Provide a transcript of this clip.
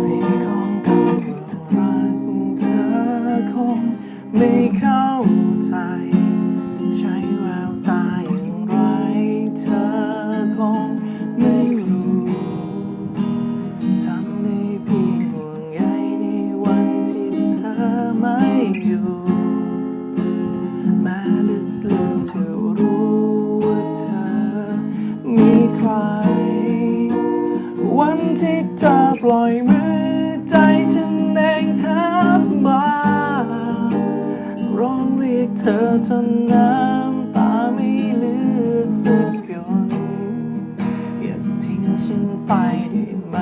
สีของคำรักเธอคงไม่เข้าใจ ใช้แววตาอย่างไรเธอคงไม่รู้ทำได้พียงห่วงใในวันที่เธอไม่อยู่ม้ลึกๆเธอรู้ วันที่เธอปล่อยมือใจฉันแดงทับมาร้องเรียกเธอจนน้ำตาไม่เหลือสักหยดอย่าทิ้งฉันไปได้ไหม